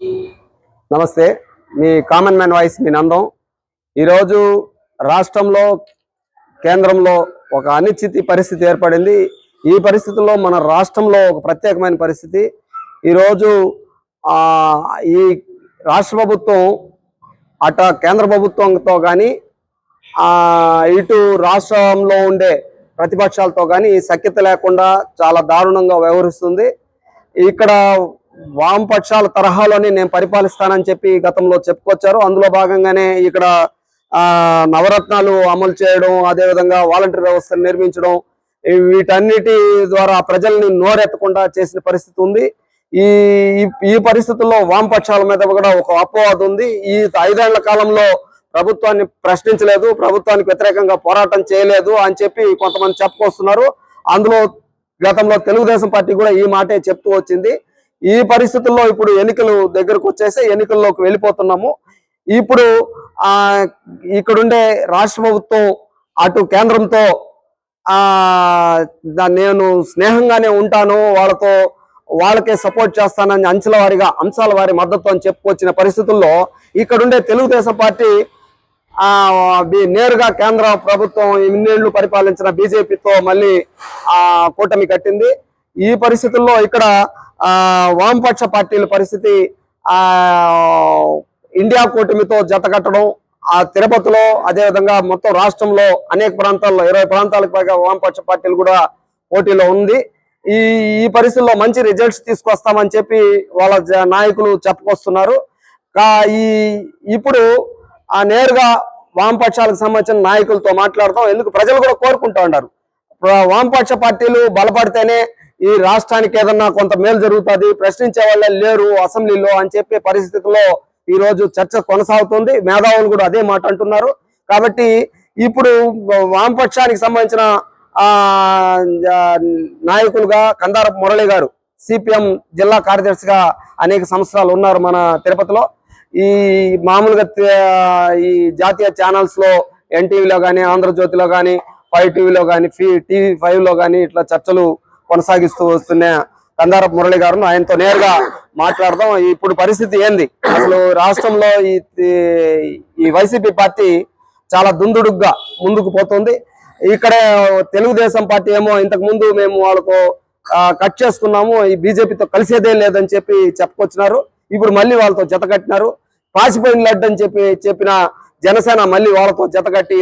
నమస్తే. మీ common man voice మీ నందం. ఈరోజు రాష్ట్రంలో కేంద్రంలో ఒక అనిశ్చితి పరిస్థితి ఏర్పడింది. ఈ పరిస్థితుల్లో మన రాష్ట్రంలో ఒక ప్రత్యేకమైన పరిస్థితి. ఈరోజు ఈ రాష్ట్ర ప్రభుత్వం అట కేంద్ర ప్రభుత్వంతో కానీ ఇటు రాష్ట్రంలో ఉండే ప్రతిపక్షాలతో కానీ సఖ్యత లేకుండా చాలా దారుణంగా వ్యవహరిస్తుంది. ఇక్కడ వామపక్షాల తరహాలోనే నేను పరిపాలిస్తానని చెప్పి గతంలో చెప్పుకొచ్చారు. అందులో భాగంగానే ఇక్కడ నవరత్నాలు అమలు చేయడం అదేవిధంగా వాలంటీర్ వ్యవస్థను నిర్మించడం వీటన్నిటి ద్వారా ప్రజల్ని నోరెత్తకుండా చేసిన పరిస్థితి ఉంది. ఈ ఈ- ఈ పరిస్థితుల్లో వామపక్షాల మీద కూడా ఒక అపవాదం ఉంది. ఈ ఐదేళ్ళ కాలంలో ప్రభుత్వాన్ని ప్రశ్నించలేదు ప్రభుత్వానికి వ్యతిరేకంగా పోరాటం చేయలేదు అని చెప్పి కొంతమంది చెప్పుకొస్తున్నారు. అందులో గతంలో తెలుగుదేశం పార్టీ కూడా ఈ మాటే చెప్తూ వచ్చింది. ఈ పరిస్థితుల్లో ఇప్పుడు ఎన్నికలు దగ్గరకు వచ్చేసి ఎన్నికల్లోకి వెళ్ళిపోతున్నాము. ఇప్పుడు ఆ ఇక్కడుండే రాష్ట్ర ప్రభుత్వం అటు కేంద్రంతో ఆ నేను స్నేహంగానే ఉంటాను వాళ్ళతో వాళ్ళకే సపోర్ట్ చేస్తానని అంచెల వారిగా అంశాల వారి మద్దతు అని చెప్పుకొచ్చిన పరిస్థితుల్లో ఇక్కడుండే తెలుగుదేశం పార్టీ ఆ నేరుగా కేంద్ర ప్రభుత్వం ఇన్నేళ్ళు పరిపాలించిన బీజేపీతో మళ్ళీ ఆ కూటమి కట్టింది. ఈ పరిస్థితుల్లో ఇక్కడ వామపక్ష పార్టీల పరిస్థితి ఆ ఇండియా కూటమితో జతకట్టడం ఆ తిరుపతిలో అదేవిధంగా మొత్తం రాష్ట్రంలో అనేక ప్రాంతాల్లో ఇరవై ప్రాంతాలకు పైగా వామపక్ష పార్టీలు కూడా పోటీలో ఉంది. ఈ ఈ పరిస్థితుల్లో మంచి రిజల్ట్స్ తీసుకొస్తామని చెప్పి వాళ్ళ జ- నాయకులు చెప్పుకొస్తున్నారు. ఈ ఇప్పుడు ఆ నేరుగా వామపక్షాలకు సంబంధించిన నాయకులతో మాట్లాడతాం. ఎందుకు? ప్రజలు కూడా కోరుకుంటా ఉన్నారు. వామపక్ష పార్టీలు బలపడితేనే ఈ రాష్ట్రానికి ఏదన్నా కొంత మేలు జరుగుతుంది ప్రశ్నించే వాళ్ళే లేరు అసెంబ్లీలో అని చెప్పే పరిస్థితుల్లో ఈ రోజు చర్చ కొనసాగుతుంది. మేధావులు కూడా అదే మాట అంటున్నారు. కాబట్టి ఇప్పుడు వామపక్షానికి సంబంధించిన ఆ నాయకులుగా కందార మురళి గారు సిపిఎం జిల్లా కార్యదర్శిగా అనేక సంవత్సరాలు ఉన్నారు మన తిరుపతిలో. ఈ మామూలుగా ఈ జాతీయ ఛానల్స్లో ఎన్టీవీలో కానీ ఆంధ్రజ్యోతిలో కానీ ఫైవ్ టీవీలో కానీ ఫీ టీవీ ఫైవ్లో కానీ ఇట్లా చర్చలు కొనసాగిస్తూ వస్తున్న కందారపు మురళి గారు ఆయనతో నేరుగా మాట్లాడదాం. ఇప్పుడు పరిస్థితి ఏంది? అసలు రాష్ట్రంలో ఈ వైసీపీ పార్టీ చాలా దుందుడుగ్గా ముందుకు పోతుంది. ఇక్కడ తెలుగుదేశం పార్టీ ఏమో ఇంతకు ముందు మేము వాళ్ళతో కట్ చేసుకున్నాము. ఈ బీజేపీతో కలిసేదే లేదని చెప్పి చెప్పుకొచ్చినారు. ఇప్పుడు మళ్ళీ వాళ్ళతో జత కట్టినారు. పాసిపోయిన లడ్డు అని చెప్పి చెప్పిన జనసేన మళ్ళీ వాళ్ళతో జత కట్టి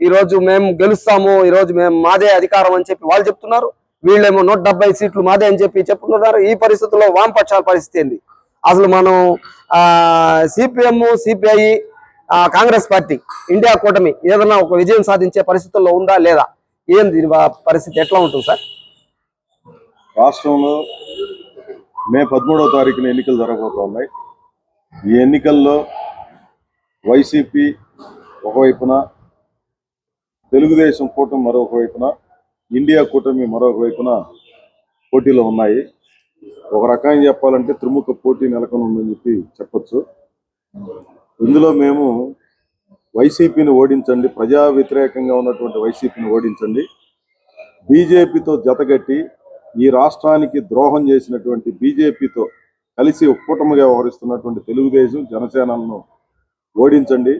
ఈ రోజు మేము గెలుస్తాము. ఈ రోజు మేము మాదే అధికారం అని చెప్పి వాళ్ళు చెప్తున్నారు. వీళ్ళేమో నూట డెబ్బై సీట్లు మాదే అని చెప్పి చెప్తున్నారు ఈ పరిస్థితుల్లో వామపక్షాల పరిస్థితి ఏంది? అసలు మనం CPM CPI Congress party India కూటమి ఏదైనా ఒక విజయం సాధించే పరిస్థితుల్లో ఉందా లేదా? ఏం దీని పరిస్థితి ఎట్లా ఉంటుంది సార్? రాష్ట్రంలో మే పదమూడవ తారీఖున ఎన్నికలు జరగబోతా ఉన్నాయి ఈ ఎన్నికల్లో వైసీపీ ఒకవైపున తెలుగుదేశం కూటమి మరొక వైపున ఇండియా కూటమి మరొక వైపున పోటీలో ఉన్నాయి. ఒక రకంగా చెప్పాలంటే త్రిముఖ పోటీ నెలకొని ఉందని చెప్పి చెప్పచ్చు. ఇందులో మేము వైసీపీని ఓడించండి ప్రజా వ్యతిరేకంగా ఉన్నటువంటి వైసీపీని ఓడించండి. బీజేపీతో జతగట్టి ఈ రాష్ట్రానికి ద్రోహం చేసినటువంటి బీజేపీతో కలిసి కూటమిగా వ్యవహరిస్తున్నటువంటి తెలుగుదేశం జనసేనలను ఓడించండి.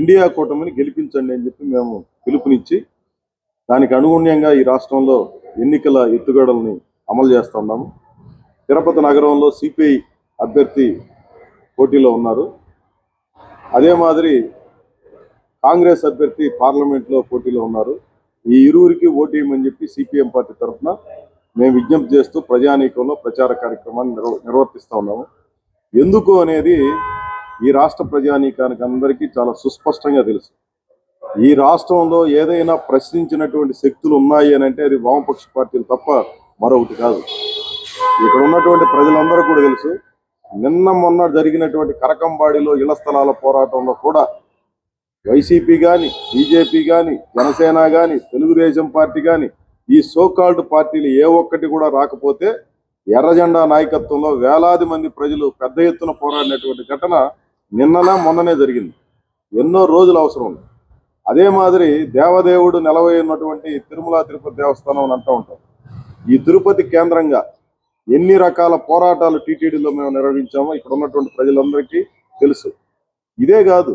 ఇండియా కూటమిని గెలిపించండి అని చెప్పి మేము పిలుపునిచ్చి దానికి అనుగుణ్యంగా ఈ రాష్ట్రంలో ఎన్నికల ఎత్తుగడల్ని అమలు చేస్తున్నాము తిరుపతి నగరంలో సిపిఐ అభ్యర్థి పోటీలో ఉన్నారు. అదే మాదిరి కాంగ్రెస్ అభ్యర్థి పార్లమెంట్లో పోటీలో ఉన్నారు. ఈ ఇరువురికి ఓటేయమని చెప్పి సిపిఎం పార్టీ తరఫున మేము విజ్ఞప్తి చేస్తూ ప్రజానీకంలో ప్రచార కార్యక్రమాన్ని నిర్వ నిర్వర్తిస్తూ ఉన్నాము. ఎందుకు అనేది ఈ రాష్ట్ర ప్రజానీకానికి అందరికీ చాలా సుస్పష్టంగా తెలుసు. ఈ రాష్ట్రంలో ఏదైనా ప్రశ్నించినటువంటి శక్తులు ఉన్నాయి అని అంటే అది వామపక్ష పార్టీలు తప్ప మరొకటి కాదు. ఇక్కడ ఉన్నటువంటి ప్రజలందరూ కూడా తెలుసు నిన్న మొన్న జరిగినటువంటి కరకంబాడిలో ఇళ్ళ స్థలాల పోరాటంలో కూడా వైసీపీ కానీ బీజేపీ కానీ జనసేన కానీ తెలుగుదేశం పార్టీ కానీ ఈ సోకాల్డ్ పార్టీలు ఏ ఒక్కటి కూడా రాకపోతే ఎర్రజెండా నాయకత్వంలో వేలాది మంది ప్రజలు పెద్ద ఎత్తున పోరాడినటువంటి ఘటన నిన్ననే మొన్ననే జరిగింది. ఎన్నో రోజులు అవసరం ఉంది. అదే మాదిరి దేవదేవుడు నెలవై ఉన్నటువంటి తిరుమల తిరుపతి దేవస్థానం అని అంటూ ఉంటాం ఈ తిరుపతి కేంద్రంగా ఎన్ని రకాల పోరాటాలు టీటీడీలో మేము నిర్వహించామో ఇక్కడ ఉన్నటువంటి ప్రజలందరికీ తెలుసు. ఇదే కాదు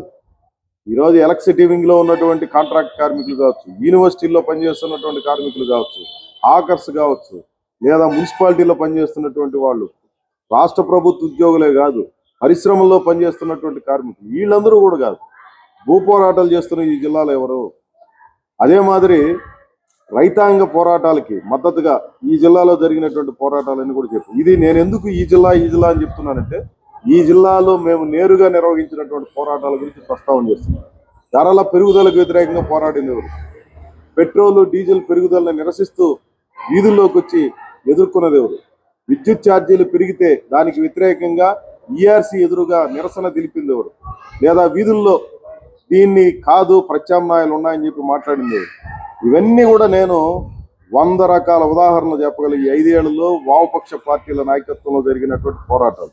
ఈరోజు ఎలక్ట్రిసిటీ లో ఉన్నటువంటి కాంట్రాక్ట్ కార్మికులు కావచ్చు యూనివర్సిటీల్లో పనిచేస్తున్నటువంటి కార్మికులు కావచ్చు హాకర్స్ కావచ్చు లేదా మున్సిపాలిటీలో పనిచేస్తున్నటువంటి వాళ్ళు రాష్ట్ర ప్రభుత్వ ఉద్యోగులే కాదు పరిశ్రమల్లో పనిచేస్తున్నటువంటి కార్మికులు వీళ్ళందరూ కూడా కాదు. భూ పోరాటాలు చేస్తున్న ఈ జిల్లాలో ఎవరు? అదే మాదిరి రైతాంగ పోరాటాలకి మద్దతుగా ఈ జిల్లాలో జరిగినటువంటి పోరాటాలన్నీ కూడా చెప్పు. ఇది నేను ఎందుకు ఈ జిల్లా ఈ జిల్లా అని చెప్తున్నానంటే ఈ జిల్లాలో మేము నేరుగా నిర్వహించినటువంటి పోరాటాల గురించి ప్రస్తావన చేస్తున్నాం. ధరల పెరుగుదలకు వ్యతిరేకంగా పోరాడింది ఎవరు? పెట్రోల్ డీజిల్ పెరుగుదలను నిరసిస్తూ వీధుల్లోకి వచ్చి ఎదుర్కొన్నది ఎవరు? విద్యుత్ ఛార్జీలు పెరిగితే దానికి వ్యతిరేకంగా ఈఆర్సీ ఎదురుగా నిరసన తెలిపింది ఎవరు? లేదా వీధుల్లో దీన్ని కాదు ప్రత్యామ్నాయాలు ఉన్నాయని చెప్పి మాట్లాడింది. ఇవన్నీ కూడా నేను వంద రకాల ఉదాహరణలు చెప్పగలిగి ఐదేళ్ళలో వామపక్ష పార్టీల నాయకత్వంలో జరిగినటువంటి పోరాటాలు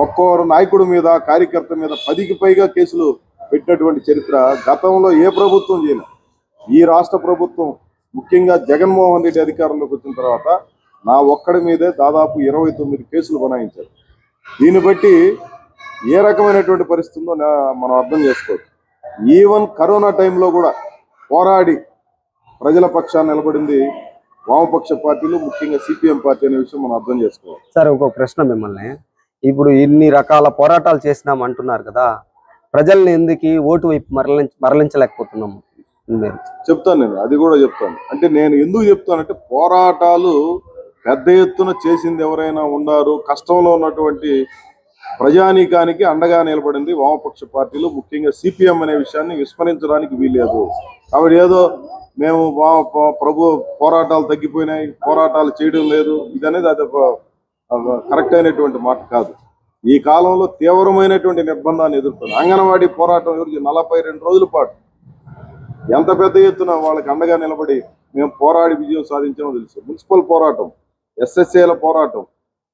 ఒక్కొరు నాయకుడి మీద కార్యకర్త మీద పదికి పైగా కేసులు పెట్టినటువంటి చరిత్ర గతంలో ఏ ప్రభుత్వం చేయలేదు ఈ రాష్ట్ర ప్రభుత్వం ముఖ్యంగా జగన్మోహన్ రెడ్డి అధికారంలోకి వచ్చిన తర్వాత నా ఒక్కడి మీదే దాదాపు ఇరవై తొమ్మిది కేసులు బనాయించారు. దీన్ని బట్టి ఏ రకమైనటువంటి పరిస్థితుందో నా- మనం అర్థం చేసుకోవచ్చు. ఈవెన్ కరోనా టైంలో కూడా పోరాడి ప్రజల పక్షాన్ని నిలబడింది వామపక్ష పార్టీలు ముఖ్యంగా సిపిఎం పార్టీ అనే విషయం మనం అర్థం చేసుకోవాలి. సార్ ఇంకో ప్రశ్న మిమ్మల్ని. ఇప్పుడు ఇన్ని రకాల పోరాటాలు చేసినాం అంటున్నారు కదా ప్రజల్ని ఎందుకు ఓటు వైపు మరలించ మరలించలేకపోతున్నాము మీరు? చెప్తాను నేను అది కూడా చెప్తాను. అంటే నేను ఎందుకు చెప్తానంటే పోరాటాలు పెద్ద ఎత్తున చేసింది ఎవరైనా ఉన్నారు కష్టంలో ఉన్నటువంటి ప్రజానీకానికి అండగా నిలబడింది వామపక్ష పార్టీలు. ముఖ్యంగా సిపిఎం అనే విషయాన్ని విస్మరించడానికి వీల్లేదు. కాబట్టి ఏదో మేము ప్రభు పోరాటాలు తగ్గిపోయినాయి పోరాటాలు చేయడం లేదు. ఇదనేది అది కరెక్ట్ అయినటువంటి మాట కాదు. ఈ కాలంలో తీవ్రమైనటువంటి నిర్బంధాన్ని ఎదుర్కొంది. అంగన్వాడీ పోరాటం గురించి నలభై రెండు రోజుల పాటు ఎంత పెద్ద ఎత్తున వాళ్ళకి అండగా నిలబడి మేము పోరాడి విజయం సాధించామో తెలుసు. మున్సిపల్ పోరాటం ఎస్ఎస్ఏల పోరాటం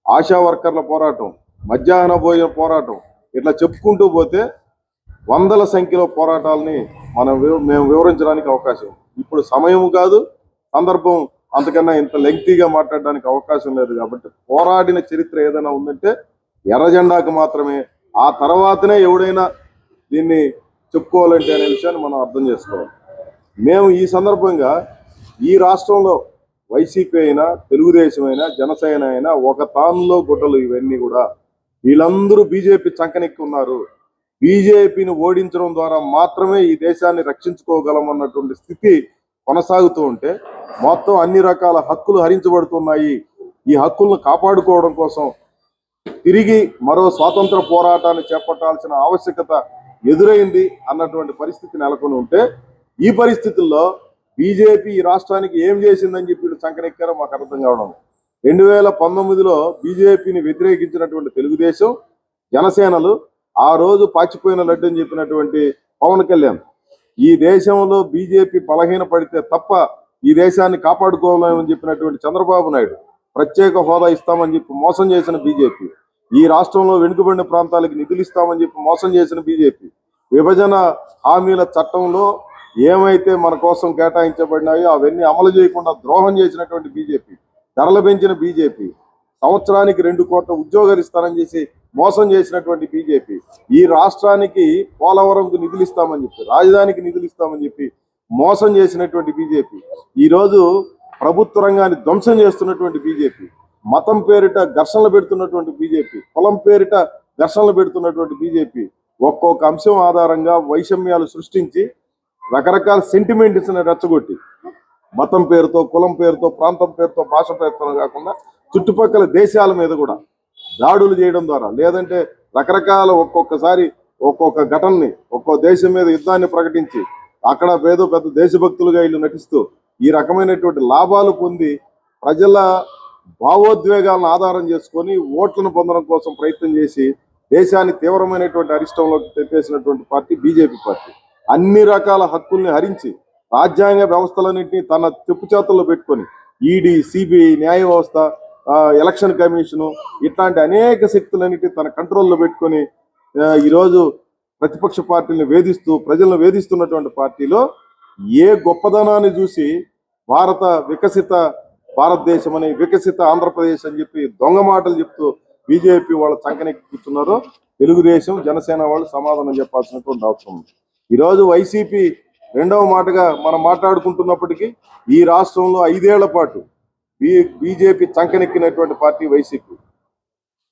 ఆశా వర్కర్ల పోరాటం మధ్యాహ్న భోజన పోరాటం. ఇట్లా చెప్పుకుంటూ పోతే వందల సంఖ్యలో పోరాటాలని మనం మేము వివరించడానికి అవకాశం ఇప్పుడు సమయం కాదు సందర్భం అంతకన్నా ఇంత లెంగ్తీగా మాట్లాడడానికి అవకాశం లేదు కాబట్టి పోరాడిన చరిత్ర ఏదైనా ఉందంటే ఎర్ర జెండాకు మాత్రమే. ఆ తర్వాతనే ఎవడైనా దీన్ని చెప్పుకోవాలంటే అనే విషయాన్ని మనం అర్థం చేసుకోవాలి. మేము ఈ సందర్భంగా ఈ రాష్ట్రంలో వైసీపీ అయినా తెలుగుదేశం అయినా జనసేన అయినా ఒక తానులో గుడ్డలు ఇవన్నీ కూడా వీళ్ళందరూ బీజేపీ చంకనెక్కి ఉన్నారు బీజేపీని ఓడించడం ద్వారా మాత్రమే ఈ దేశాన్ని రక్షించుకోగలం అన్నటువంటి స్థితి కొనసాగుతూ ఉంటే మొత్తం అన్ని రకాల హక్కులు హరించబడుతున్నాయి. ఈ హక్కులను కాపాడుకోవడం కోసం తిరిగి మరో స్వాతంత్ర పోరాటాన్ని చేపట్టాల్సిన ఆవశ్యకత ఎదురైంది అన్నటువంటి పరిస్థితి నెలకొని ఉంటే ఈ పరిస్థితుల్లో బీజేపీ ఈ రాష్ట్రానికి ఏం చేసిందని చెప్పి వీళ్ళు మాకు అర్థం కావడం రెండు వేల పంతొమ్మిదిలో బీజేపీని వ్యతిరేకించినటువంటి తెలుగుదేశం జనసేనలు ఆ రోజు పాచిపోయిన లడ్డు అని చెప్పినటువంటి పవన్ కళ్యాణ్. ఈ దేశంలో బీజేపీ బలహీన పడితే తప్ప ఈ దేశాన్ని కాపాడుకోలేమని చెప్పినటువంటి చంద్రబాబు నాయుడు ప్రత్యేక హోదా ఇస్తామని చెప్పి మోసం చేసిన బీజేపీ. ఈ రాష్ట్రంలో వెనుకబడిన ప్రాంతాలకు నిధులు ఇస్తామని చెప్పి మోసం చేసిన బీజేపీ. విభజన హామీల చట్టంలో ఏమైతే మన కోసం కేటాయించబడినాయో అవన్నీ అమలు చేయకుండా ద్రోహం చేసినటువంటి బీజేపీ. ధరలు పెంచిన బీజేపీ సంవత్సరానికి రెండు కోట్ల ఉద్యోగాలు ఇస్తానని చేసి మోసం చేసినటువంటి బీజేపీ ఈ రాష్ట్రానికి పోలవరంకు నిధులు ఇస్తామని చెప్పి రాజధానికి నిధులు ఇస్తామని చెప్పి మోసం చేసినటువంటి బీజేపీ ఈ రోజు ప్రభుత్వ రంగాన్ని ధ్వంసం చేస్తున్నటువంటి బీజేపీ మతం పేరిట ఘర్షణలు పెడుతున్నటువంటి బీజేపీ కులం పేరిట ఘర్షణలు పెడుతున్నటువంటి బీజేపీ ఒక్కొక్క అంశం ఆధారంగా వైషమ్యాలు సృష్టించి రకరకాల సెంటిమెంట్స్ని రెచ్చగొట్టి మతం పేరుతో కులం పేరుతో ప్రాంతం పేరుతో భాష పేరుతో కాకుండా చుట్టుపక్కల దేశాల మీద కూడా దాడులు చేయడం ద్వారా లేదంటే రకరకాల ఒక్కొక్కసారి ఒక్కొక్క ఘటనని ఒక్కో దేశం మీద యుద్ధాన్ని ప్రకటించి అక్కడ ఏదో పెద్ద దేశభక్తులుగా వీళ్ళు నటిస్తూ ఈ రకమైనటువంటి లాభాలు పొంది ప్రజల భావోద్వేగాలను ఆధారం చేసుకొని ఓట్లను పొందడం కోసం ప్రయత్నం చేసి దేశాన్ని తీవ్రమైనటువంటి అరిష్టంలోకి తెప్పేసినటువంటి పార్టీ బీజేపీ పార్టీ. అన్ని రకాల హక్కుల్ని హరించి రాజ్యాంగ వ్యవస్థలన్నింటినీ తన చెప్పు చేతుల్లో పెట్టుకొని ఈడీ సిబిఐ న్యాయ వ్యవస్థ ఆ, ఎలక్షన్ కమిషను ఇట్లాంటి అనేక శక్తులన్నిటి తన కంట్రోల్లో పెట్టుకొని ఈరోజు ప్రతిపక్ష పార్టీలను వేధిస్తూ ప్రజలను వేధిస్తున్నటువంటి పార్టీలో ఏ గొప్పదనాన్ని చూసి భారత వికసిత భారతదేశం అని వికసిత ఆంధ్రప్రదేశ్ అని చెప్పి దొంగ మాటలు చెప్తూ బీజేపీ వాళ్ళు చంకనెక్కి కూర్చున్నారో తెలుగుదేశం జనసేన వాళ్ళు సమాధానం చెప్పాల్సినటువంటి అవసరం ఈరోజు వైసీపీ రెండవ మాటగా మనం మాట్లాడుకుంటున్నప్పటికీ ఈ రాష్ట్రంలో ఐదేళ్ళ పాటు బీ బీజేపీ చంకనెక్కినటువంటి పార్టీ వైసీపీ.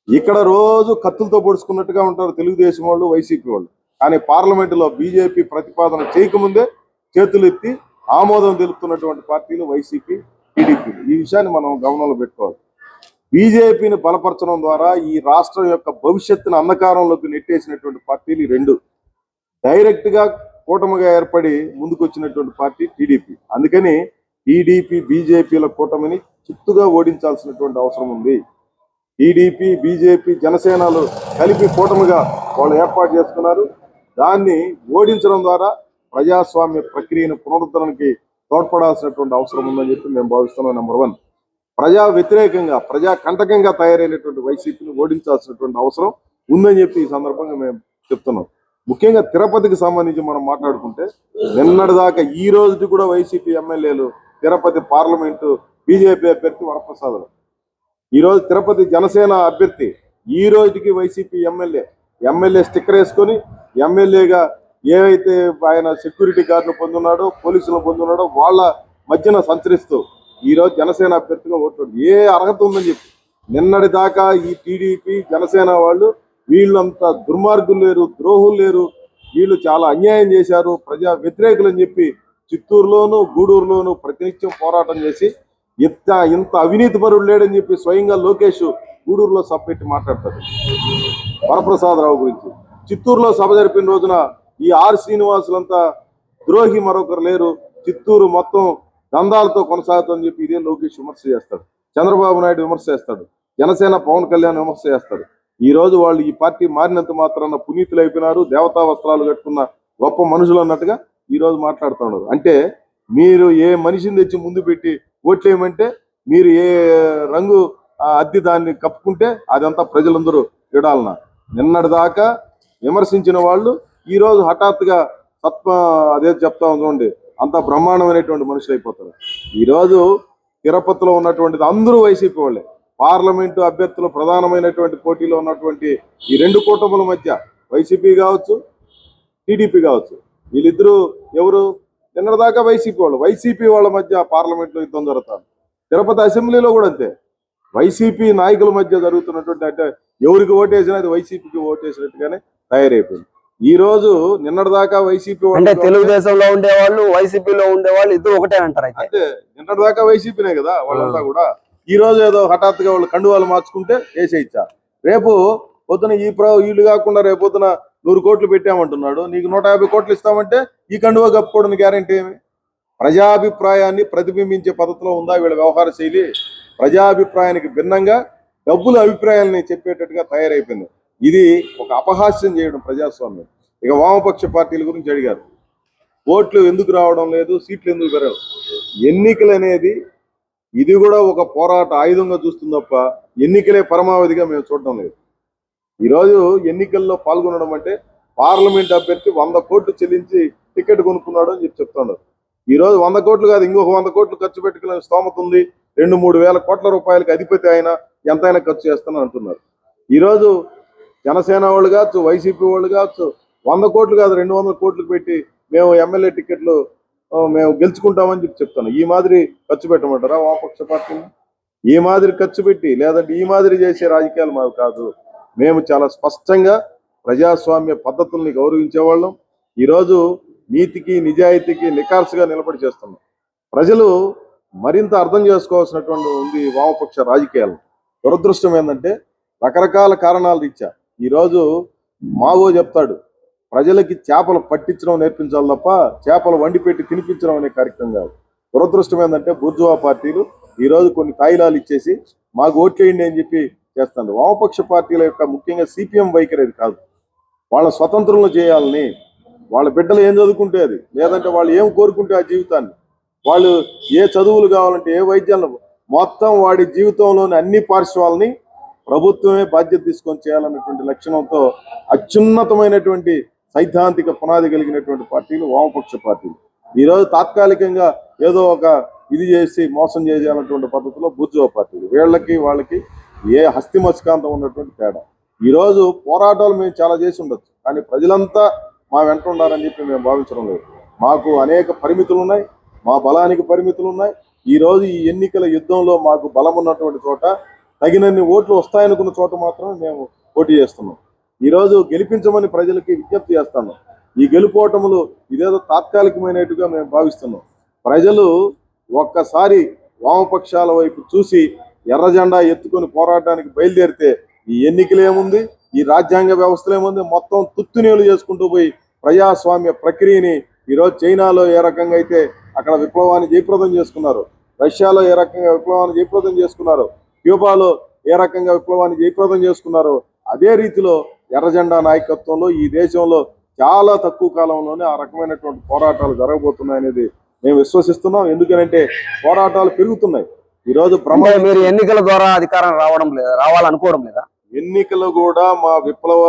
ఇక్కడ రోజు కత్తులతో పొడుచుకున్నట్టుగా ఉంటారు తెలుగుదేశం వాళ్ళు వైసీపీ వాళ్ళు. కానీ పార్లమెంటులో బీజేపీ ప్రతిపాదన చేయకముందే చేతులు ఎత్తి ఆమోదం తెలుపుతున్నటువంటి పార్టీలు వైసీపీ టీడీపీ. ఈ విషయాన్ని మనం గమనంలో పెట్టుకోవాలి. బీజేపీని బలపరచడం ద్వారా ఈ రాష్ట్రం యొక్క భవిష్యత్తును అంధకారంలోకి నెట్టేసినటువంటి పార్టీలు రెండు. డైరెక్ట్గా కూటమిగా ఏర్పడి ముందుకొచ్చినటువంటి పార్టీ టీడీపీ. అందుకని టీడీపీ బీజేపీల కూటమిని చిత్తుగా ఓడించాల్సినటువంటి అవసరం ఉంది. టీడీపీ బీజేపీ జనసేనలు కలిపి కూటమిగా వాళ్ళు ఏర్పాటు చేసుకున్నారు. దాన్ని ఓడించడం ద్వారా ప్రజాస్వామ్య ప్రక్రియను పునరుద్ధరణకి తోడ్పడాల్సినటువంటి అవసరం ఉందని చెప్పి మేము భావిస్తున్నాం నెంబర్ వన్. ప్రజా వ్యతిరేకంగా ప్రజా కంటకంగా తయారైనటువంటి వైసీపీని ఓడించాల్సినటువంటి అవసరం ఉందని చెప్పి ఈ సందర్భంగా మేము చెప్తున్నాం. ముఖ్యంగా తిరుపతికి సంబంధించి మనం మాట్లాడుకుంటే నిన్నటిదాకా ఈ రోజుకి కూడా వైసీపీ ఎమ్మెల్యేలు తిరుపతి పార్లమెంటు బీజేపీ అభ్యర్థి వరప్రసాదులు. ఈ రోజు తిరుపతి జనసేన అభ్యర్థి ఈ రోజుకి వైసీపీ ఎమ్మెల్యే. ఎమ్మెల్యే స్టిక్కర్ వేసుకొని ఎమ్మెల్యేగా ఏవైతే ఆయన సెక్యూరిటీ గార్డును పొందున్నాడో పోలీసులను పొందున్నాడో వాళ్ళ మధ్యన సంచరిస్తూ ఈ రోజు జనసేన అభ్యర్థిగా ఓట్లాడు. ఏ అర్హత ఉందని చెప్పి నిన్నటి దాకా ఈ టీడీపీ జనసేన వాళ్ళు వీళ్ళంతా దుర్మార్గులు లేరు ద్రోహులు లేరు. వీళ్ళు చాలా అన్యాయం చేశారు. ప్రజా వ్యతిరేకులు అని చెప్పి చిత్తూరులోను గూడూరులోను ప్రతినిత్యం పోరాటం చేసి ఇంత ఇంత అవినీతి పరుడు లేడని చెప్పి స్వయంగా లోకేష్ గూడూరులో సభ పెట్టి మాట్లాడతాడు. వరప్రసాదరావు గురించి. చిత్తూరులో సభ జరిపిన రోజున ఈ ఆర్ శ్రీనివాసులంతా ద్రోహి మరొకరు లేరు. చిత్తూరు మొత్తం దందాలతో కొనసాగుతుందని చెప్పి ఇదే లోకేష్ విమర్శ చేస్తాడు. చంద్రబాబు నాయుడు విమర్శ చేస్తాడు. జనసేన పవన్ కళ్యాణ్ విమర్శ చేస్తాడు. ఈ రోజు వాళ్ళు ఈ పార్టీ మారినంత మాత్రాన పునీతులు అయిపోయినారు దేవతా వస్త్రాలు కట్టుకున్న గొప్ప మనుషులు అన్నట్టుగా ఈ రోజు మాట్లాడుతున్నారు అంటే మీరు ఏ మనిషిని తెచ్చి ముందు పెట్టి ఓట్లేయమంటే మీరు ఏ రంగు అద్దె దాన్ని కప్పుకుంటే అదంతా ప్రజలందరూ విడాలన నిన్నటి దాకా విమర్శించిన వాళ్ళు ఈ రోజు హఠాత్తుగా సత్వ అదే చెప్తా చూడండి అంత బ్రహ్మాండమైనటువంటి మనుషులు అయిపోతారు. ఈ రోజు తిరుపతిలో ఉన్నటువంటిది అందరూ వైసీపీ వాళ్ళే. పార్లమెంటు అభ్యర్థులు ప్రధానమైనటువంటి పోటీలో ఉన్నటువంటి ఈ రెండు కూటముల మధ్య వైసీపీ కావచ్చు టీడీపీ కావచ్చు. వీళ్ళిద్దరూ ఎవరు? నిన్నటిదాకా వైసీపీ వాళ్ళు. వైసీపీ వాళ్ళ మధ్య పార్లమెంట్లో యుద్ధం జరుగుతుంది. తిరుపతి అసెంబ్లీలో కూడా అంతే. వైసీపీ నాయకుల మధ్య జరుగుతున్నటువంటి అంటే ఎవరికి ఓటేసినా అది వైసీపీకి ఓటేసినట్టుగానే తయారైపోయింది. ఈ రోజు నిన్నటిదాకా వైసీపీ అంటే తెలుగుదేశంలో ఉండేవాళ్ళు వైసీపీలో ఉండేవాళ్ళు ఇద్దరు ఒకటే అంటారు అయితే. అంటే నిన్నటిదాకా వైసీపీనే కదా వాళ్ళంతా కూడా. ఈ రోజు ఏదో హఠాత్తుగా వాళ్ళు కండువాలు మార్చుకుంటే వేసేయిచ్చా రేపు పొద్దున ఈ ప్రో వీళ్ళు కాకుండా రేపు పొద్దున నూరు కోట్లు పెట్టామంటున్నాడు. నీకు నూట యాభై కోట్లు ఇస్తామంటే ఈ కండువా కప్పుకోవడం గ్యారంటీ ఏమి? ప్రజాభిప్రాయాన్ని ప్రతిబింబించే పద్ధతిలో ఉందా వీళ్ళ వ్యవహార శైలి? ప్రజాభిప్రాయానికి భిన్నంగా డబ్బుల అభిప్రాయాలని చెప్పేటట్టుగా తయారైపోయింది. ఇది ఒక అపహాస్యం చేయడం ప్రజాస్వామ్యం. ఇక వామపక్ష పార్టీల గురించి అడిగారు. ఓట్లు ఎందుకు రావడం లేదు? సీట్లు ఎందుకు పెరగవు? ఎన్నికలు అనేది ఇది కూడా ఒక పోరాట ఆయుధంగా చూస్తుంది తప్ప ఎన్నికలే పరమావధిగా మేము చూడడం లేదు. ఈరోజు ఎన్నికల్లో పాల్గొనడం అంటే పార్లమెంట్ అభ్యర్థి వంద కోట్లు చెల్లించి టికెట్ కొనుక్కున్నాడు అని చెప్పి చెప్తున్నారు. ఈ రోజు వంద కోట్లు కాదు ఇంకొక వంద కోట్లు ఖర్చు పెట్టుకునే స్తోమత ఉంది. రెండు మూడు వేల కోట్ల రూపాయలకు అధిపతి ఆయన ఎంతైనా ఖర్చు చేస్తానని అంటున్నారు. ఈరోజు జనసేన వాళ్ళు కావచ్చు వైసీపీ వాళ్ళు కావచ్చు వంద కోట్లు కాదు రెండు వందల కోట్లు పెట్టి మేము ఎమ్మెల్యే టికెట్లు మేము గెలుచుకుంటామని చెప్పి చెప్తాను. ఈ మాదిరి ఖర్చు పెట్టమంటారా వామపక్ష పార్టీని? ఈ మాదిరి ఖర్చు పెట్టి లేదంటే ఈ మాదిరి చేసే రాజకీయాలు మాకు కాదు. మేము చాలా స్పష్టంగా ప్రజాస్వామ్య పద్ధతుల్ని గౌరవించేవాళ్ళం. ఈరోజు నీతికి నిజాయితీకి నికార్సుగా నిలబడి చేస్తున్నాం. ప్రజలు మరింత అర్థం చేసుకోవాల్సినటువంటి ఉంది వామపక్ష రాజకీయాలు. దురదృష్టం ఏంటంటే రకరకాల కారణాలు రీత్యా ఈరోజు మావో చెప్తాడు ప్రజలకి చేపలు పట్టించడం నేర్పించాలి తప్ప చేపలు వండి పెట్టి తినిపించడం అనే కార్యక్రమం కాదు. దురదృష్టం ఏంటంటే బూర్జువా పార్టీలు ఈరోజు కొన్ని తాయిలాలు ఇచ్చేసి మాకు ఓట్లేయండి అని చెప్పి చేస్తున్నారు. వామపక్ష పార్టీల యొక్క ముఖ్యంగా సిపిఎం వైఖరి అది కాదు. వాళ్ళ స్వతంత్రంలో చేయాలని వాళ్ళ బిడ్డలు ఏం చదువుకుంటే అది? లేదంటే వాళ్ళు ఏం కోరుకుంటే ఆ జీవితాన్ని? వాళ్ళు ఏ చదువులు కావాలంటే ఏ వైద్యాలను మొత్తం వాడి జీవితంలోని అన్ని పార్శ్వాలని ప్రభుత్వమే బాధ్యత తీసుకొని చేయాలన్నటువంటి లక్షణంతో అత్యున్నతమైనటువంటి సైద్ధాంతిక పునాది కలిగినటువంటి పార్టీలు వామపక్ష పార్టీలు. ఈరోజు తాత్కాలికంగా ఏదో ఒక ఇది చేసి మోసం చేయాలన్నటువంటి పద్ధతిలో బుర్జువా పార్టీలు. వీళ్ళకి వాళ్ళకి ఏ హస్తిమస్కాంతం ఉన్నటువంటి తేడా. ఈ రోజు పోరాటాలు మేము చాలా చేసి ఉండొచ్చు. కానీ ప్రజలంతా మా వెంట ఉండాలని చెప్పి మేము భావించడం లేదు. మాకు అనేక పరిమితులు ఉన్నాయి. మా బలానికి పరిమితులు ఉన్నాయి. ఈ రోజు ఈ ఎన్నికల యుద్ధంలో మాకు బలం ఉన్నటువంటి చోట తగినన్ని ఓట్లు వస్తాయనుకున్న చోట మాత్రమే మేము పోటీ చేస్తున్నాం. ఈ రోజు గెలిపించమని ప్రజలకి విజ్ఞప్తి చేస్తాను. ఈ గెలుపోటములు ఇదేదో తాత్కాలికమైనట్టుగా మేము భావిస్తున్నాం. ప్రజలు ఒక్కసారి వామపక్షాల వైపు చూసి ఎర్ర జెండా ఎత్తుకొని పోరాటానికి బయలుదేరితే ఈ ఎన్నికలు ఏముంది? ఈ రాజ్యాంగ వ్యవస్థలు ఏముంది? మొత్తం తుత్తునీలు చేసుకుంటూ పోయి ప్రజాస్వామ్య ప్రక్రియని ఈరోజు చైనాలో ఏ రకంగా అయితే అక్కడ విప్లవాన్ని జయప్రదం చేసుకున్నారు రష్యాలో ఏ రకంగా విప్లవాన్ని జయప్రదం చేసుకున్నారు క్యూబాలో ఏ రకంగా విప్లవాన్ని జయప్రదం చేసుకున్నారు అదే రీతిలో ఎర్ర జెండా నాయకత్వంలో ఈ దేశంలో చాలా తక్కువ కాలంలోనే ఆ రకమైనటువంటి పోరాటాలు జరగబోతున్నాయనేది మేము విశ్వసిస్తున్నాం. ఎందుకనంటే పోరాటాలు పెరుగుతున్నాయి. ఈ రోజు బ్రహ్మ అంటే మీరు ఎన్నికల ద్వారా అధికారం రావడం లేదా రావాలనుకోవడం లేదా? ఎన్నికలు కూడా మా విప్లవ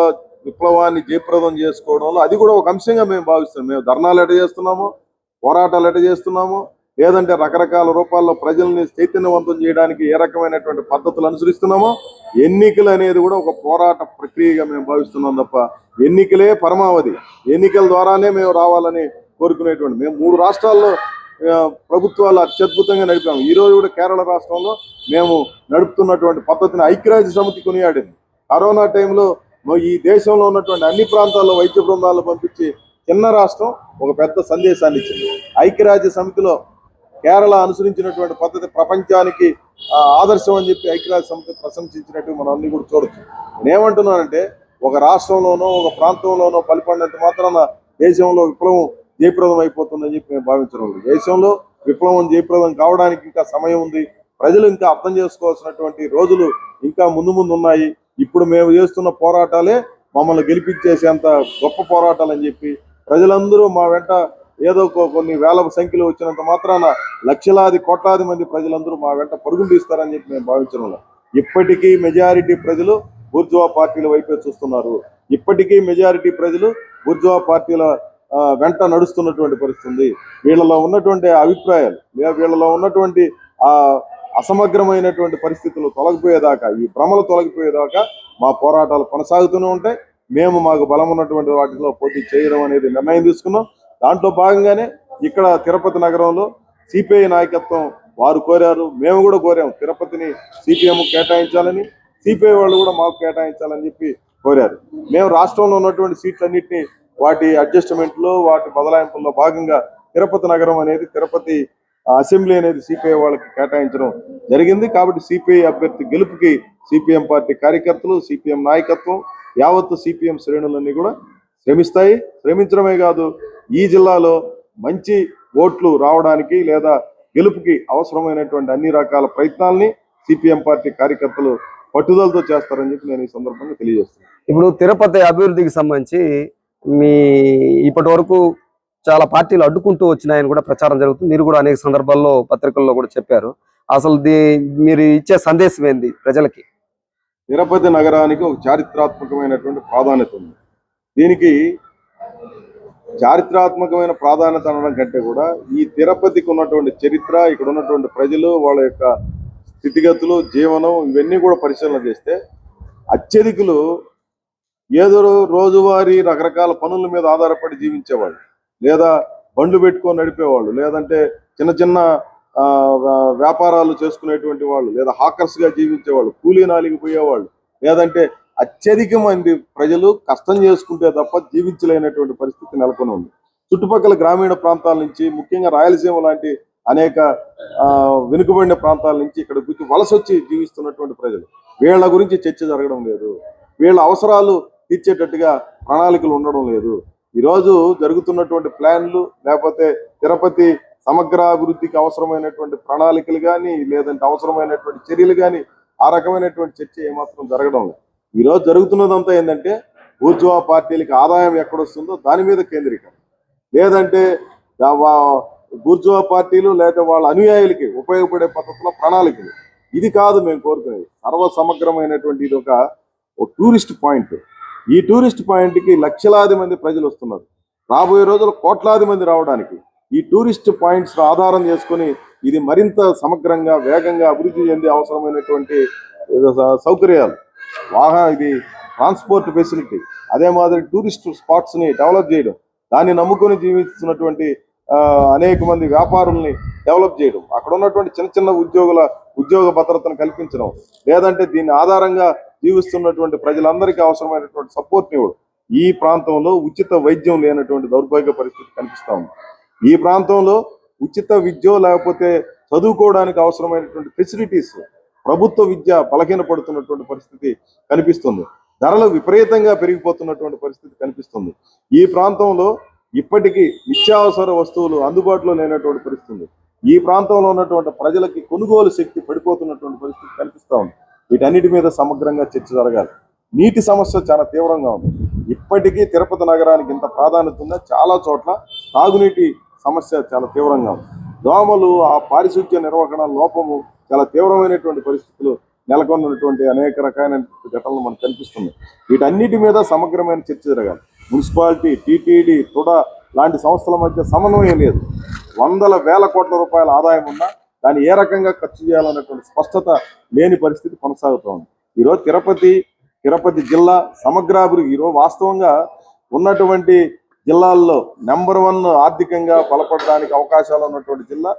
విప్లవాన్ని జయప్రదం చేసుకోవడంలో అది కూడా ఒక అంశంగా మేము భావిస్తున్నాం. మేము ధర్నాలు ఎట చేస్తున్నాము? పోరాటాలు ఎట చేస్తున్నాము? లేదంటే రకరకాల రూపాల్లో ప్రజల్ని చైతన్యవంతం చేయడానికి ఏ రకమైనటువంటి పద్ధతులు అనుసరిస్తున్నామో ఎన్నికలు అనేది కూడా ఒక పోరాట ప్రక్రియగా మేము భావిస్తున్నాం తప్ప ఎన్నికలే పరమావధి. ఎన్నికల ద్వారానే మేము రావాలని కోరుకునేటువంటి మేము మూడు రాష్ట్రాల్లో ప్రభుత్వాలు అత్యద్భుతంగా నడిపాము ఈరోజు కూడా కేరళ రాష్ట్రంలో మేము నడుపుతున్నటువంటి పద్ధతిని ఐక్యరాజ్య సమితి కొనియాడింది. కరోనా టైంలో ఈ దేశంలో ఉన్నటువంటి అన్ని ప్రాంతాల్లో వైద్య బృందాలు పంపించి చిన్న రాష్ట్రం ఒక పెద్ద సందేశాన్ని ఇచ్చింది. ఐక్యరాజ్య సమితిలో కేరళ అనుసరించినటువంటి పద్ధతి ప్రపంచానికి ఆదర్శం అని చెప్పి ఐక్యరాజ్య సమితి ప్రశంసించినట్టు మనం అన్ని కూడా చూడొచ్చు. నేనేమంటున్నానంటే ఒక రాష్ట్రంలోనో ఒక ప్రాంతంలోనో పలిపడినంత మాత్రాన దేశంలో విప్లవం జయప్రదం అయిపోతుందని చెప్పి మేము భావించడం దేశంలో విప్లవం జయప్రదం కావడానికి ఇంకా సమయం ఉంది. ప్రజలు ఇంకా అర్థం చేసుకోవాల్సినటువంటి రోజులు ఇంకా ముందు ముందు ఉన్నాయి. ఇప్పుడు మేము చేస్తున్న పోరాటాలే మమ్మల్ని గెలిపించేసేంత గొప్ప పోరాటాలు అని చెప్పి ప్రజలందరూ మా వెంట ఏదో కొన్ని వేల సంఖ్యలో వచ్చినంత మాత్రాన లక్షలాది కోట్లాది మంది ప్రజలందరూ మా వెంట పరుగులు తీస్తారని చెప్పి మేము భావించడం ఇప్పటికీ మెజారిటీ ప్రజలు బుర్జువా పార్టీల వైపే చూస్తున్నారు. ఇప్పటికీ మెజారిటీ ప్రజలు బుర్జువా పార్టీల ఆ, వెంట నడుస్తున్నటువంటి పరిస్థితి వీళ్ళలో ఉన్నటువంటి అభిప్రాయాలు వీళ్ళలో ఉన్నటువంటి ఆ అసమగ్రమైనటువంటి పరిస్థితులు తొలగిపోయేదాకా ఈ భ్రమలు తొలగిపోయేదాకా మా పోరాటాలు కొనసాగుతూనే ఉంటాయి. మేము మాకు బలం ఉన్నటువంటి వాటిలో పోటీ చేయడం అనేది నిర్ణయం తీసుకున్నాం. దాంట్లో భాగంగానే ఇక్కడ తిరుపతి నగరంలో సిపిఐ నాయకత్వం వారు కోరారు. మేము కూడా కోరాము తిరుపతిని సిపిఎం కేటాయించాలని సిపిఐ వాళ్ళు కూడా మాకు కేటాయించాలని చెప్పి కోరారు. మేము రాష్ట్రంలో ఉన్నటువంటి సీట్లన్నింటినీ వాటి అడ్జస్ట్మెంట్లో వాటి బదలాయింపుల్లో భాగంగా తిరుపతి నగరం అనేది తిరుపతి అసెంబ్లీ అనేది సిపిఐ వాళ్ళకి కేటాయించడం జరిగింది. కాబట్టి సిపిఐ అభ్యర్థి గెలుపుకి సిపిఎం పార్టీ కార్యకర్తలు సిపిఎం నాయకత్వం యావత్తు సిపిఎం శ్రేణులన్నీ కూడా శ్రమిస్తాయి. శ్రమించడమే కాదు ఈ జిల్లాలో మంచి ఓట్లు రావడానికి లేదా గెలుపుకి అవసరమైనటువంటి అన్ని రకాల ప్రయత్నాల్ని సిపిఎం పార్టీ కార్యకర్తలు పట్టుదలతో చేస్తారని చెప్పి నేను ఈ సందర్భంగా తెలియజేస్తున్నాను. ఇప్పుడు తిరుపతి అభివృద్ధికి సంబంధించి మీ ఇప్పటి వరకు చాలా పార్టీలు అడ్డుకుంటూ వచ్చినాయని కూడా ప్రచారం జరుగుతుంది. మీరు కూడా అనేక సందర్భాల్లో పత్రికల్లో కూడా చెప్పారు. అసలు దీ మీరు ఇచ్చే సందేశం ఏంది ప్రజలకి? తిరుపతి నగరానికి ఒక చారిత్రాత్మకమైనటువంటి ప్రాధాన్యత ఉంది. దీనికి చారిత్రాత్మకమైన ప్రాధాన్యత అనడం కంటే కూడా ఈ తిరుపతికి ఉన్నటువంటి చరిత్ర ఇక్కడ ఉన్నటువంటి ప్రజలు వాళ్ళ యొక్క స్థితిగతులు జీవనం ఇవన్నీ కూడా పరిశీలన చేస్తే అత్యధికులు ఏదో రోజువారీ రకరకాల పనుల మీద ఆధారపడి జీవించేవాళ్ళు లేదా బండ్లు పెట్టుకొని నడిపేవాళ్ళు లేదంటే చిన్న చిన్న ఆ, వ్యాపారాలు చేసుకునేటువంటి వాళ్ళు లేదా హాకర్స్గా జీవించేవాళ్ళు కూలీ నాలికి పోయేవాళ్ళు లేదంటే అత్యధిక మంది ప్రజలు కష్టం చేసుకుంటే తప్ప జీవించలేనటువంటి పరిస్థితి నెలకొని ఉంది. చుట్టుపక్కల గ్రామీణ ప్రాంతాల నుంచి ముఖ్యంగా రాయలసీమ లాంటి అనేక ఆ, వెనుకబడిన ప్రాంతాల నుంచి ఇక్కడ గుర్తి వలస వచ్చి జీవిస్తున్నటువంటి ప్రజలు. వీళ్ళ గురించి చర్చ జరగడం లేదు. వీళ్ళ అవసరాలు తీర్చేటట్టుగా ప్రణాళికలు ఉండడం లేదు. ఈరోజు జరుగుతున్నటువంటి ప్లాన్లు లేకపోతే తిరుపతి సమగ్ర అభివృద్ధికి అవసరమైనటువంటి ప్రణాళికలు కానీ లేదంటే అవసరమైనటువంటి చర్యలు కానీ ఆ రకమైనటువంటి చర్చ ఏమాత్రం జరగడం లేదు. ఈ రోజు జరుగుతున్నదంతా ఏంటంటే ఊర్జువా పార్టీలకి ఆదాయం ఎక్కడొస్తుందో దాని మీద కేంద్రీకరణ. లేదంటే బూర్జువా పార్టీలు లేదా వాళ్ళ అనుయాయులకి ఉపయోగపడే పద్ధతిలో ప్రణాళికలు. ఇది కాదు మేము కోరుకునేది. సర్వ సమగ్రమైనటువంటి ఇది ఒక టూరిస్ట్ పాయింట్. ఈ టూరిస్ట్ పాయింట్కి లక్షలాది మంది ప్రజలు వస్తున్నారు. రాబోయే రోజులు కోట్లాది మంది రావడానికి ఈ టూరిస్ట్ పాయింట్స్ ఆధారం చేసుకుని ఇది మరింత సమగ్రంగా వేగంగా అభివృద్ధి చెందే అవసరమైనటువంటి సౌకర్యాలు. వాహన ఇది ట్రాన్స్పోర్ట్ ఫెసిలిటీ. అదే మాదిరి టూరిస్ట్ స్పాట్స్ని డెవలప్ చేయడం దాన్ని నమ్ముకొని జీవిస్తున్నటువంటి అనేక మంది వ్యాపారుల్ని డెవలప్ చేయడం. అక్కడ ఉన్నటువంటి చిన్న చిన్న ఉద్యోగుల ఉద్యోగ భద్రతను కల్పించడం. లేదంటే దీని ఆధారంగా జీవిస్తున్నటువంటి ప్రజలందరికీ అవసరమైనటువంటి సపోర్ట్ ఇవ్వడం. ఈ ప్రాంతంలో ఉచిత వైద్యం లేనటువంటి దౌర్భాగ్య పరిస్థితి కనిపిస్తూ ఉంది. ఈ ప్రాంతంలో ఉచిత విద్య లేకపోతే చదువుకోవడానికి అవసరమైనటువంటి ఫెసిలిటీస్ ప్రభుత్వ విద్య బలహీనపడుతున్నటువంటి పరిస్థితి కనిపిస్తుంది. ధరలు విపరీతంగా పెరిగిపోతున్నటువంటి పరిస్థితి కనిపిస్తుంది. ఈ ప్రాంతంలో ఇప్పటికీ నిత్యావసర వస్తువులు అందుబాటులో లేనటువంటి పరిస్థితి ఈ ప్రాంతంలో ఉన్నటువంటి ప్రజలకి కొనుగోలు శక్తి పడిపోతున్నటువంటి పరిస్థితి కనిపిస్తా ఉంది. వీటన్నిటి మీద సమగ్రంగా చర్చ జరగాలి. నీటి సమస్య చాలా తీవ్రంగా ఉంది. ఇప్పటికీ తిరుపతి నగరానికి ఇంత ప్రాధాన్యత ఉందా చాలా చోట్ల తాగునీటి సమస్య చాలా తీవ్రంగా ఉంది. దోమలు ఆ పారిశుద్ధ్య నిర్వహణ లోపము చాలా తీవ్రమైనటువంటి పరిస్థితులు నెలకొన్నటువంటి అనేక రకాలైన ఘటనలు మనకు కనిపిస్తున్నాయి. వీటన్నిటి మీద సమగ్రమైన చర్చ జరగాలి. మున్సిపాలిటీ టీటీడీ తుడా లాంటి సంస్థల మధ్య సమన్వయం లేదు. వందల వేల కోట్ల రూపాయల ఆదాయం ఉన్నా దాన్ని ఏ రకంగా ఖర్చు చేయాలన్నటువంటి స్పష్టత లేని పరిస్థితి కొనసాగుతోంది ఈరోజు తిరుపతి తిరుపతి జిల్లా సమగ్రాభివృద్ధి ఈరోజు వాస్తవంగా ఉన్నటువంటి జిల్లాల్లో నెంబర్ వన్ ఆర్థికంగా బలపడడానికి అవకాశాలు ఉన్నటువంటి జిల్లా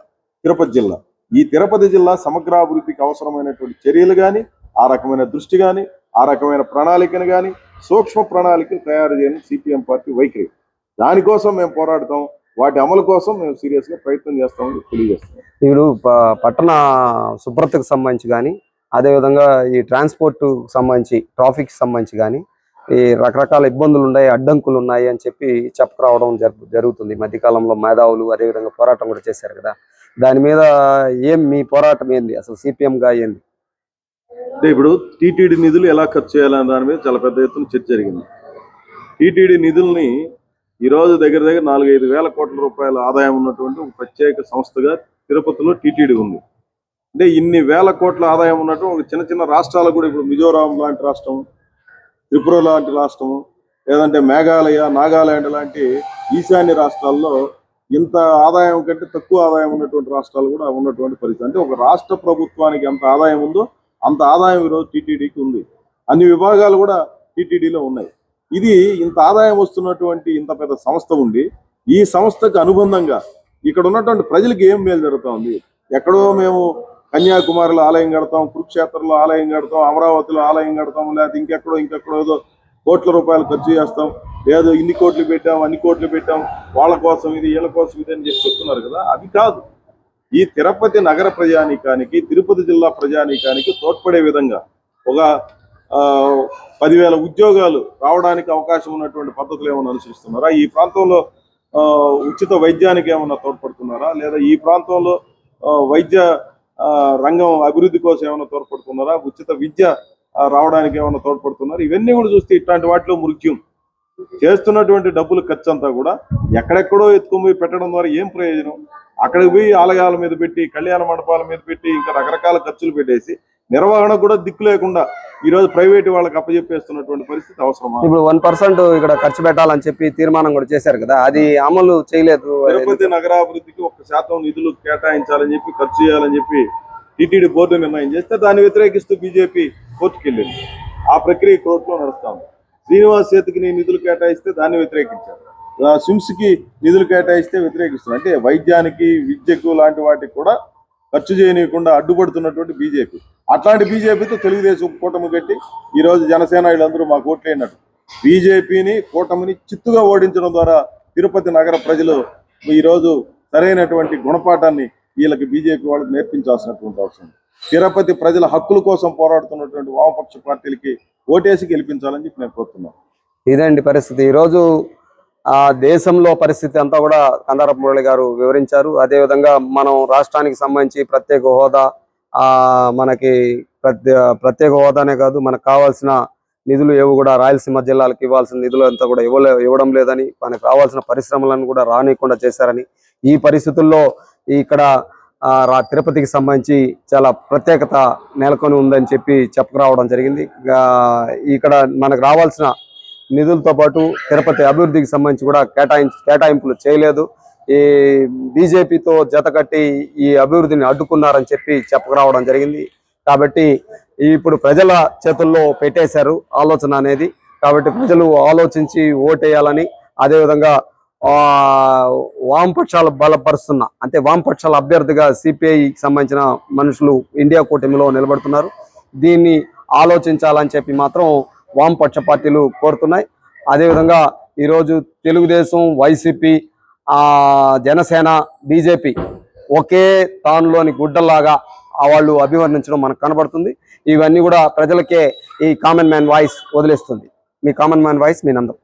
తిరుపతి జిల్లా. ఈ తిరుపతి జిల్లా సమగ్రాభివృద్ధికి అవసరమైనటువంటి చర్యలు కానీ ఆ రకమైన దృష్టి కానీ ఆ రకమైన ప్రణాళికను కానీ సూక్ష్మ ప్రణాళికలు తయారు చేయని సిపిఎం పార్టీ వైఖరి. దానికోసం మేము పోరాడతాం. వాటి అమలు కోసం మేము సీరియస్గా ప్రయత్నం చేస్తామని తెలియజేస్తున్నాం. ఇప్పుడు పట్టణ శుభ్రతకు సంబంధించి కానీ అదేవిధంగా ఈ ట్రాన్స్పోర్ట్ సంబంధించి ట్రాఫిక్ సంబంధించి కానీ ఈ రకరకాల ఇబ్బందులు ఉన్నాయి అడ్డంకులు ఉన్నాయి అని చెప్పి చెప్పుకురావడం జరుగుతుంది. మధ్యకాలంలో మేధావులు అదేవిధంగా పోరాటం కూడా చేశారు కదా. దాని మీద ఏం మీ పోరాటం ఏంది? అసలు సిపిఎంగా ఏంది? అంటే ఇప్పుడు టీటీడీ నిధులు ఎలా ఖర్చు చేయాలనే దాని మీద చాలా పెద్ద ఎత్తున చర్చ జరిగింది. టీటీడీ నిధుల్ని ఈ రోజు దగ్గర దగ్గర నాలుగైదు వేల కోట్ల రూపాయల ఆదాయం ఉన్నటువంటి ఒక ప్రత్యేక సంస్థగా తిరుపతిలో టీటీడీ ఉంది. అంటే ఇన్ని వేల కోట్ల ఆదాయం ఉన్నట్టు ఒక చిన్న చిన్న రాష్ట్రాలు కూడా ఇప్పుడు మిజోరాం లాంటి రాష్ట్రం త్రిపుర లాంటి రాష్ట్రము లేదంటే మేఘాలయ నాగాలాండ్ లాంటి ఈశాన్య రాష్ట్రాల్లో ఇంత ఆదాయం కంటే తక్కువ ఆదాయం ఉన్నటువంటి రాష్ట్రాలు కూడా ఉన్నటువంటి పరిస్థితి. అంటే ఒక రాష్ట్ర ప్రభుత్వానికి ఎంత ఆదాయం ఉందో అంత ఆదాయం ఈరోజు టీటీడీకి ఉంది. అన్ని విభాగాలు కూడా టీటీడీలో ఉన్నాయి. ఇది ఇంత ఆదాయం వస్తున్నటువంటి ఇంత పెద్ద సంస్థ ఉండి ఈ సంస్థకు అనుబంధంగా ఇక్కడ ఉన్నటువంటి ప్రజలకు ఏం మేలు జరుగుతా ఉంది ఎక్కడో మేము కన్యాకుమారిలో ఆలయం కడతాం కురుక్షేత్రంలో ఆలయం కడతాం అమరావతిలో ఆలయం కడతాం లేకపోతే ఇంకెక్కడో ఇంకెక్కడో ఏదో కోట్ల రూపాయలు ఖర్చు చేస్తాం. లేదు ఇన్ని కోట్లు పెట్టాం అన్ని కోట్లు పెట్టాం వాళ్ళ కోసం ఇది వీళ్ళ కోసం ఇది అని చెప్పి చెప్తున్నారు కదా అది కాదు. ఈ తిరుపతి నగర ప్రజానీకానికి తిరుపతి జిల్లా ప్రజానీకానికి తోడ్పడే విధంగా ఒక ఆ, పదివేల ఉద్యోగాలు రావడానికి అవకాశం ఉన్నటువంటి పద్ధతులు ఏమైనా అనుసరిస్తున్నారా? ఈ ప్రాంతంలో ఆ, ఉచిత వైద్యానికి ఏమైనా తోడ్పడుతున్నారా? లేదా ఈ ప్రాంతంలో ఆ, వైద్య రంగం అభివృద్ధి కోసం ఏమైనా తోడ్పడుతున్నారా? ఉచిత విద్య రావడానికి ఏమైనా తోడ్పడుతున్నారా? ఇవన్నీ కూడా చూస్తే ఇట్లాంటి వాటిలో మృత్యం. చేస్తున్నటువంటి డబ్బుల ఖర్చు అంతా కూడా ఎక్కడెక్కడో ఎత్తుకొని పోయి పెట్టడం ద్వారా ఏం ప్రయోజనం? అక్కడికి పోయి ఆలయాల మీద పెట్టి కళ్యాణ మండపాల మీద పెట్టి ఇంకా రకరకాల ఖర్చులు పెట్టేసి నిర్వహణ కూడా దిక్కు లేకుండా ఈ రోజు ప్రైవేట్ వాళ్ళకి అప్పచెప్పేస్తున్నటువంటి పరిస్థితి అవసరమా? ఇప్పుడు వన్ పర్సెంట్ ఇక్కడ ఖర్చు పెట్టాలని చెప్పి తీర్మానం కూడా చేశారు కదా అది అమలు చేయలేదు. తిరుపతి నగరాభివృద్ధికి ఒక శాతం నిధులు కేటాయించాలని చెప్పి ఖర్చు చేయాలని చెప్పి టిటిడి బోర్డు నిర్ణయం చేస్తే దాన్ని వ్యతిరేకిస్తూ బీజేపీ కోర్టుకెళ్ళింది ఆ ప్రక్రియ కోర్టులో నడుస్తాము శ్రీనివాస్ సేతుకి నిధులు కేటాయిస్తే దాన్ని వ్యతిరేకించారు. ఆ నిధులు కేటాయిస్తే వ్యతిరేకిస్తున్నారు. అంటే వైద్యానికి విద్యకు లాంటి వాటికి కూడా ఖర్చు చేయనీయకుండా అడ్డుపడుతున్నటువంటి బీజేపీ. అట్లాంటి బీజేపీతో తెలుగుదేశం కూటమి కట్టి ఈరోజు జనసేన వీళ్ళందరూ మాకు ఓట్లేనట్టు బీజేపీని కూటమిని చిత్తుగా ఓడించడం ద్వారా తిరుపతి నగర ప్రజలు ఈరోజు సరైనటువంటి గుణపాఠాన్ని వీళ్ళకి బీజేపీ వాళ్ళకి నేర్పించాల్సినటువంటి అవసరం. తిరుపతి ప్రజల హక్కుల కోసం పోరాడుతున్నటువంటి వామపక్ష పార్టీలకి ఓటేసి గెలిపించాలని చెప్పి నేను కోరుతున్నాను. ఇదండి పరిస్థితి. ఈ రోజు ఆ దేశంలో పరిస్థితి అంతా కూడా కందారపు మురళి గారు వివరించారు. అదేవిధంగా మనం రాష్ట్రానికి సంబంధించి ప్రత్యేక హోదా ఆ మనకి ప్రత్యేక హోదానే కాదు మనకు కావాల్సిన నిధులు ఏవి కూడా రాయలసీమ జిల్లాలకు ఇవ్వాల్సిన నిధులు అంతా కూడా ఇవ్వలే ఇవ్వడం లేదని మనకు రావాల్సిన పరిశ్రమలను కూడా రానియకుండా చేశారని. ఈ పరిస్థితుల్లో ఇక్కడ తిరుపతికి సంబంధించి చాలా ప్రత్యేకత నెలకొని ఉందని చెప్పి చెప్పుకురావడం జరిగింది. ఇక్కడ మనకు రావాల్సిన నిధులతో పాటు తిరుపతి అభివృద్ధికి సంబంధించి కూడా కేటాయించి కేటాయింపులు చేయలేదు. ఈ బీజేపీతో జతకట్టి ఈ అభివృద్ధిని అడ్డుకున్నారని చెప్పి చెప్పుకురావడం జరిగింది. కాబట్టి ఇప్పుడు ప్రజల చేతుల్లో పెట్టేశారు ఆలోచన అనేది. కాబట్టి ప్రజలు ఆలోచించి ఓటేయాలని అదేవిధంగా వామపక్షాలు బలపరుస్తున్న అంటే వామపక్షాల అభ్యర్థిగా సిపిఐకి సంబంధించిన మనుషులు ఇండియా కూటమిలో నిలబడుతున్నారు. దీన్ని ఆలోచించాలని చెప్పి మాత్రం వామపక్ష పార్టీలు కోరుతున్నాయి. అదేవిధంగా ఈరోజు తెలుగుదేశం వైసీపీ జనసేన బీజేపీ ఒకే తానులోని గుడ్డలాగా వాళ్ళు అభివర్ణించడం మనకు కనబడుతుంది. ఇవన్నీ కూడా ప్రజలకే ఈ కామన్ మ్యాన్ వాయిస్ వదిలేస్తుంది. మీ కామన్ మ్యాన్ వాయిస్ మీ నందం.